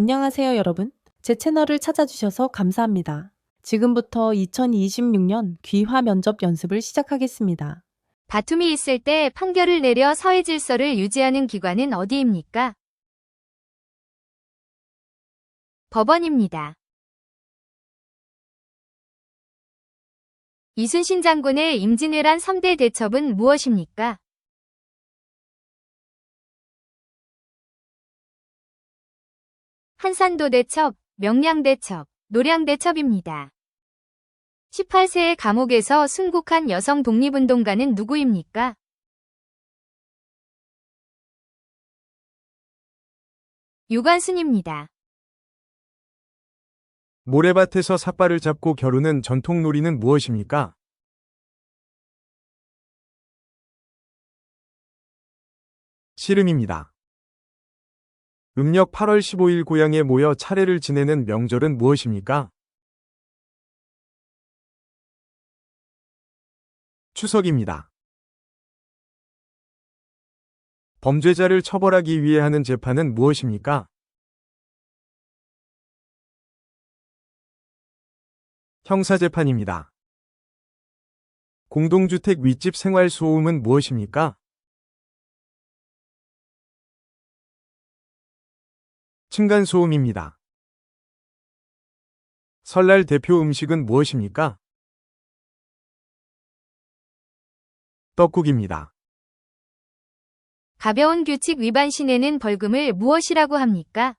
안녕하세요, 여러분. 제 채널을 찾아주셔서 감사합니다. 지금부터 2026년 귀화 면접 연습을 시작하겠습니다. 다툼이 있을 때 판결을 내려 사회 질서를 유지하는 기관은 어디입니까? 법원입니다. 이순신 장군의 임진왜란 3대 대첩은 무엇입니까? 한산도 대첩, 명량 대첩, 노량 대첩입니다. 18세의 감옥에서 순국한 여성 독립운동가는 누구입니까? 유관순입니다. 모래밭에서 삿발을 잡고 겨루는 전통 놀이는 무엇입니까? 씨름입니다. 음력 8월 15일 고향에 모여 차례를 지내는 명절은 무엇입니까? 추석입니다. 범죄자를 처벌하기 위해 하는 재판은 무엇입니까? 형사재판입니다. 공동주택 윗집 생활 소음은 무엇입니까? 층간소음입니다. 설날 대표 음식은 무엇입니까? 떡국입니다. 가벼운 규칙 위반 시내는 벌금을 무엇이라고 합니까?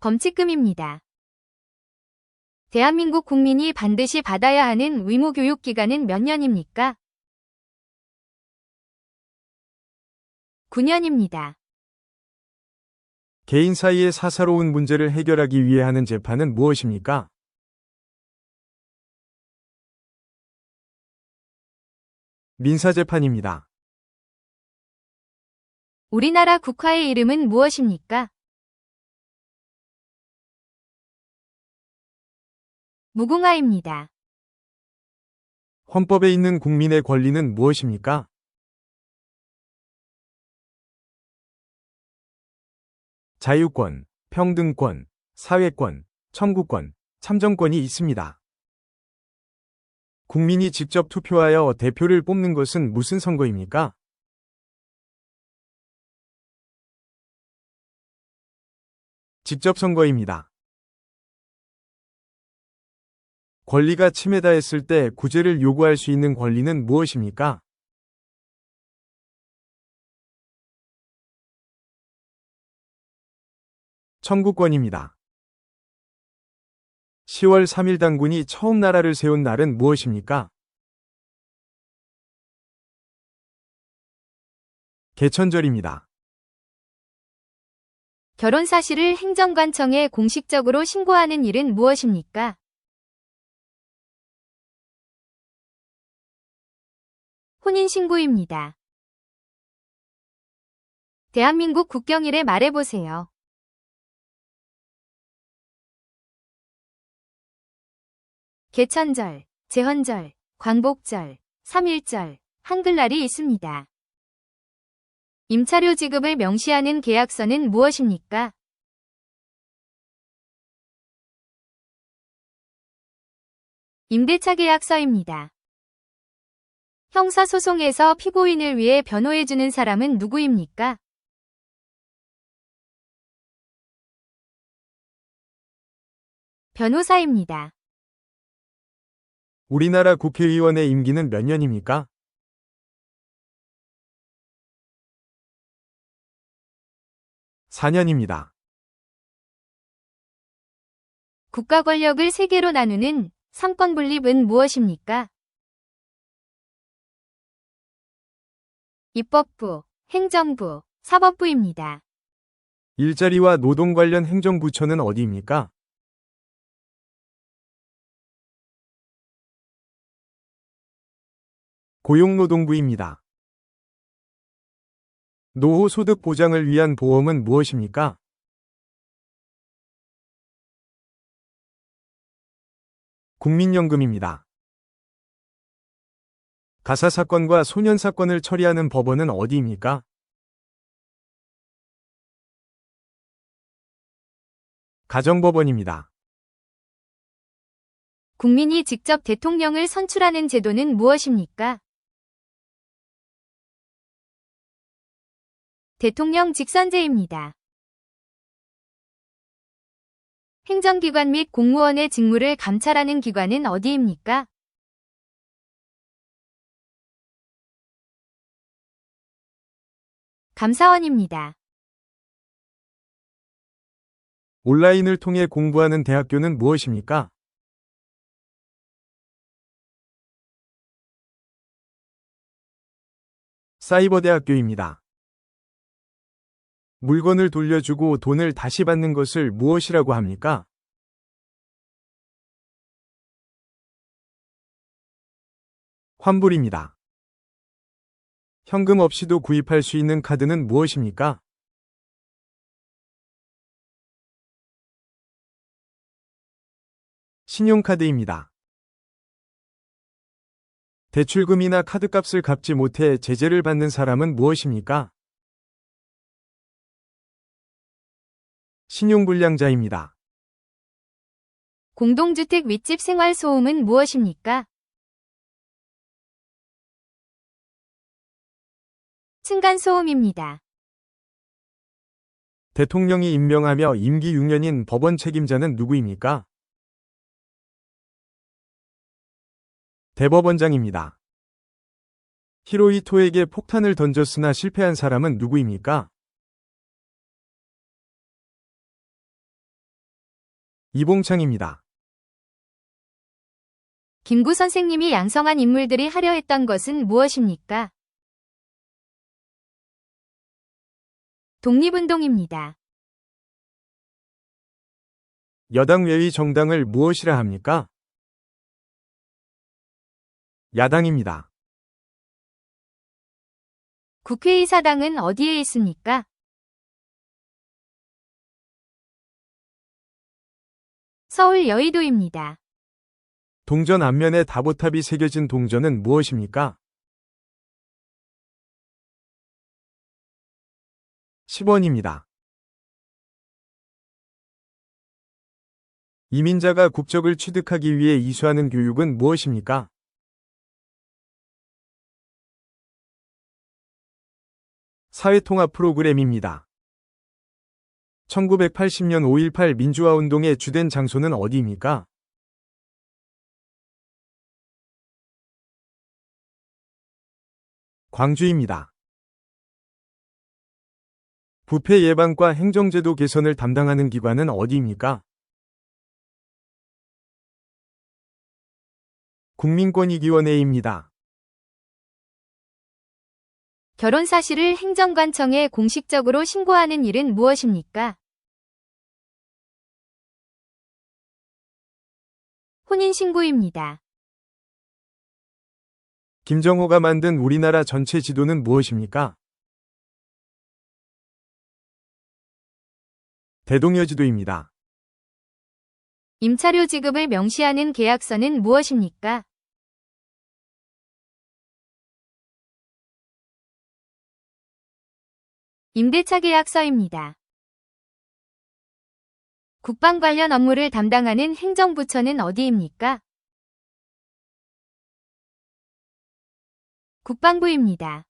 범칙금입니다. 대한민국 국민이 반드시 받아야 하는 의무 교육 기간은 몇 년입니까? 9년입니다. 개인 사이의 사사로운 문제를 해결하기 위해 하는 재판은 무엇입니까? 민사재판입니다. 우리나라 국화의 이름은 무엇입니까? 무궁화입니다. 헌법에 있는 국민의 권리는 무엇입니까? 자유권, 평등권, 사회권, 청구권, 참정권이 있습니다. 국민이 직접 투표하여 대표를 뽑는 것은 무슨 선거입니까? 직접 선거입니다. 권리가 침해다했을 때 구제를 요구할 수 있는 권리는 무엇입니까? 청구권입니다. 10월 3일 당군이 처음 나라를 세운 날은 무엇입니까? 개천절입니다. 결혼 사실을 행정관청에 공식적으로 신고하는 일은 무엇입니까? 혼인신고입니다. 대한민국 국경일에 말해보세요. 개천절, 제헌절, 광복절, 삼일절, 한글날이 있습니다. 임차료 지급을 명시하는 계약서는 무엇입니까? 임대차 계약서입니다. 형사소송에서 피고인을 위해 변호해주는 사람은 누구입니까? 변호사입니다. 우리나라 국회의원의 임기는 몇 년입니까? 사년입니다 국가 권력을 세 개로 나누는 삼권 분립은 무엇입니까? 입법부, 행정부, 사법부입니다. 일자리와 노동 관련 행정부처는 어디입니까? 고용노동부입니다. 노후 소득 보장을 위한 보험은 무엇입니까? 국민연금입니다. 가사 사건과 소년 사건을 처리하는 법원은 어디입니까? 가정법원입니다. 국민이 직접 대통령을 선출하는 제도는 무엇입니까? 대통령 직선제입니다. 행정기관 및 공무원의 직무를 감찰하는 기관은 어디입니까? 감사원입니다. 온라인을 통해 공부하는 대학교는 무엇입니까? 사이버 대학교입니다. 물건을 돌려주고 돈을 다시 받는 것을 무엇이라고 합니까? 환불입니다. 현금 없이도 구입할 수 있는 카드는 무엇입니까? 신용카드입니다. 대출금이나 카드값을 갚지 못해 제재를 받는 사람은 무엇입니까? 신용불량자입니다. 공동주택 윗집 생활 소음은 무엇입니까? 층간 소음입니다. 대통령이 임명하며 임기 6년인 법원 책임자는 누구입니까? 대법원장입니다. 히로히토에게 폭탄을 던졌으나 실패한 사람은 누구입니까? 이봉창입니다. 김구 선생님이 양성한 인물들이 하려 했던 것은 무엇입니까? 독립운동입니다. 여당 외의 정당을 무엇이라 합니까? 야당입니다. 국회의사당은 어디에 있습니까? 서울 여의도입니다. 동전 앞면에 다보탑이 새겨진 동전은 무엇입니까? 10원입니다. 이민자가 국적을 취득하기 위해 이수하는 교육은 무엇입니까? 사회통합 프로그램입니다. 1980년 5.18 민주화운동의 주된 장소는 어디입니까? 광주입니다. 부패 예방과 행정제도 개선을 담당하는 기관은 어디입니까? 국민권익위원회입니다. 결혼 사실을 행정관청에 공식적으로 신고하는 일은 무엇입니까? 혼인신고입니다. 김정호가 만든 우리나라 전체 지도는 무엇입니까? 대동여 지도입니다. 임차료 지급을 명시하는 계약서는 무엇입니까? 임대차 계약서입니다. 국방 관련 업무를 담당하는 행정부처는 어디입니까? 국방부입니다.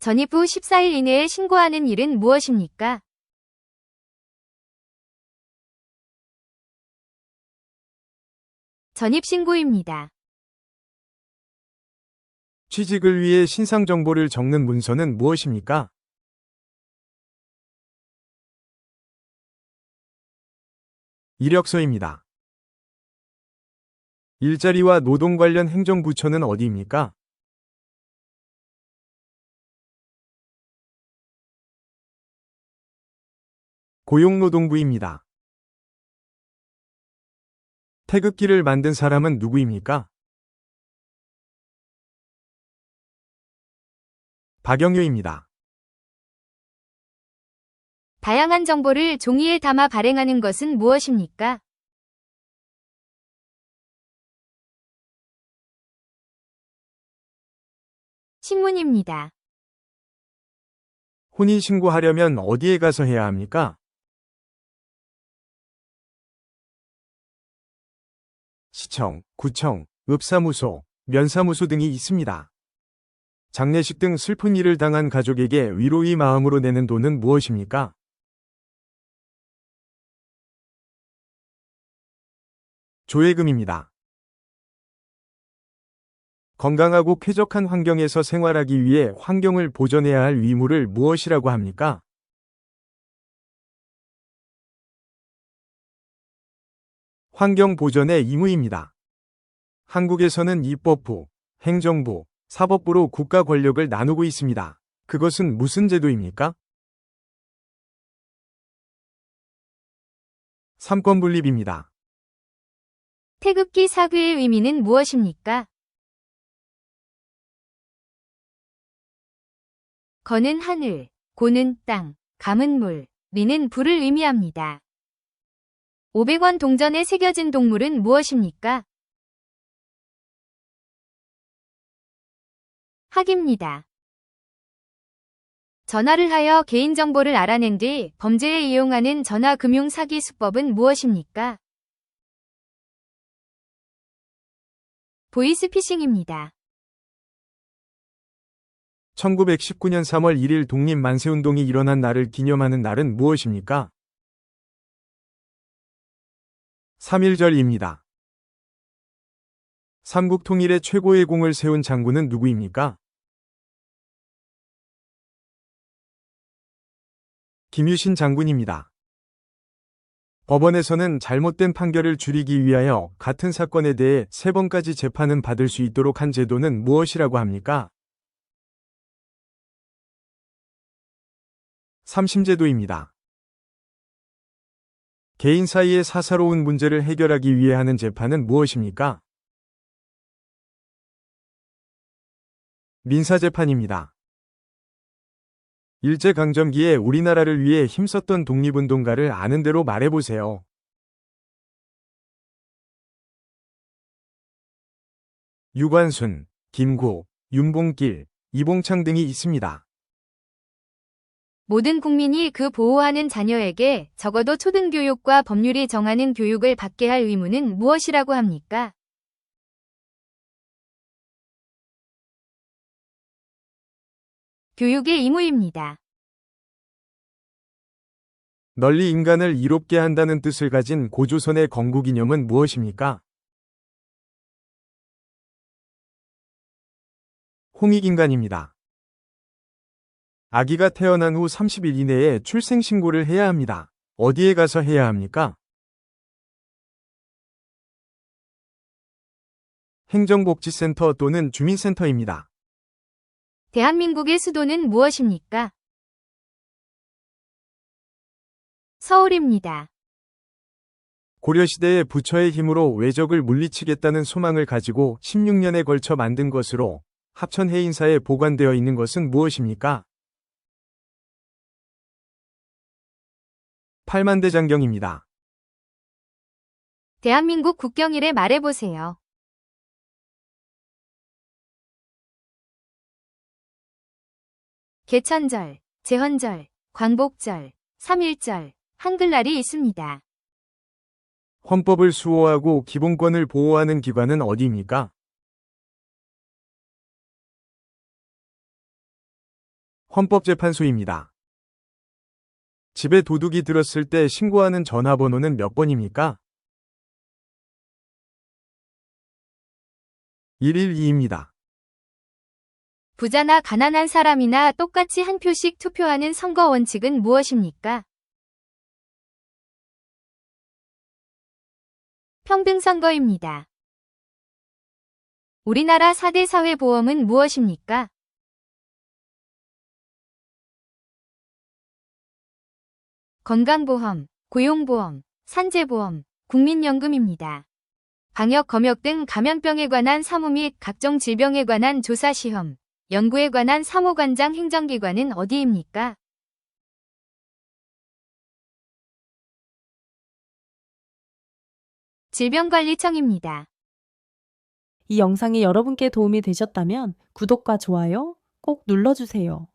전입 후 14일 이내에 신고하는 일은 무엇입니까? 전입신고입니다. 취직을 위해 신상 정보를 적는 문서는 무엇입니까? 이력서입니다. 일자리와 노동 관련 행정부처는 어디입니까? 고용노동부입니다. 태극기를 만든 사람은 누구입니까? 박영효입니다. 다양한 정보를 종이에 담아 발행하는 것은 무엇입니까? 신문입니다. 혼인 신고하려면 어디에 가서 해야 합니까? 시청, 구청, 읍사무소, 면사무소 등이 있습니다. 장례식 등 슬픈 일을 당한 가족에게 위로의 마음으로 내는 돈은 무엇입니까? 조회금입니다. 건강하고 쾌적한 환경에서 생활하기 위해 환경을 보존해야 할 의무를 무엇이라고 합니까? 환경 보전의 의무입니다. 한국에서는 입법부, 행정부, 사법부로 국가 권력을 나누고 있습니다. 그것은 무슨 제도입니까? 삼권 분립입니다. 태극기 사규의 의미는 무엇입니까? 거는 하늘, 고는 땅, 감은 물, 리는 불을 의미합니다. 500원 동전에 새겨진 동물은 무엇입니까? 학입니다. 전화를 하여 개인정보를 알아낸 뒤 범죄에 이용하는 전화금융 사기 수법은 무엇입니까? 보이스피싱입니다. 1919년 3월 1일 독립 만세운동이 일어난 날을 기념하는 날은 무엇입니까? 3.1절입니다. 삼국 통일의 최고의 공을 세운 장군은 누구입니까? 김유신 장군입니다. 법원에서는 잘못된 판결을 줄이기 위하여 같은 사건에 대해 세 번까지 재판은 받을 수 있도록 한 제도는 무엇이라고 합니까? 삼심제도입니다. 개인 사이의 사사로운 문제를 해결하기 위해 하는 재판은 무엇입니까? 민사재판입니다. 일제강점기에 우리나라를 위해 힘썼던 독립운동가를 아는 대로 말해보세요. 유관순, 김구, 윤봉길, 이봉창 등이 있습니다. 모든 국민이 그 보호하는 자녀에게 적어도 초등교육과 법률이 정하는 교육을 받게 할 의무는 무엇이라고 합니까? 교육의 의무입니다. 널리 인간을 이롭게 한다는 뜻을 가진 고조선의 건국 이념은 무엇입니까? 홍익인간입니다. 아기가 태어난 후 30일 이내에 출생신고를 해야 합니다. 어디에 가서 해야 합니까? 행정복지센터 또는 주민센터입니다. 대한민국의 수도는 무엇입니까? 서울입니다. 고려시대의 부처의 힘으로 외적을 물리치겠다는 소망을 가지고 16년에 걸쳐 만든 것으로 합천해인사에 보관되어 있는 것은 무엇입니까? 팔만대장경입니다. 대한민국 국경일에 말해보세요. 개천절, 제헌절, 광복절, 3.1절, 한글날이 있습니다. 헌법을 수호하고 기본권을 보호하는 기관은 어디입니까? 헌법재판소입니다. 집에 도둑이 들었을 때 신고하는 전화번호는 몇 번입니까? 112입니다. 부자나 가난한 사람이나 똑같이 한 표씩 투표하는 선거 원칙은 무엇입니까? 평등선거입니다. 우리나라 4대 사회보험은 무엇입니까? 건강보험, 고용보험, 산재보험, 국민연금입니다. 방역 검역 등 감염병에 관한 사무 및 각종 질병에 관한 조사 시험, 연구에 관한 사무관장 행정기관은 어디입니까? 질병관리청입니다. 이 영상이 여러분께 도움이 되셨다면 구독과 좋아요 꼭 눌러주세요.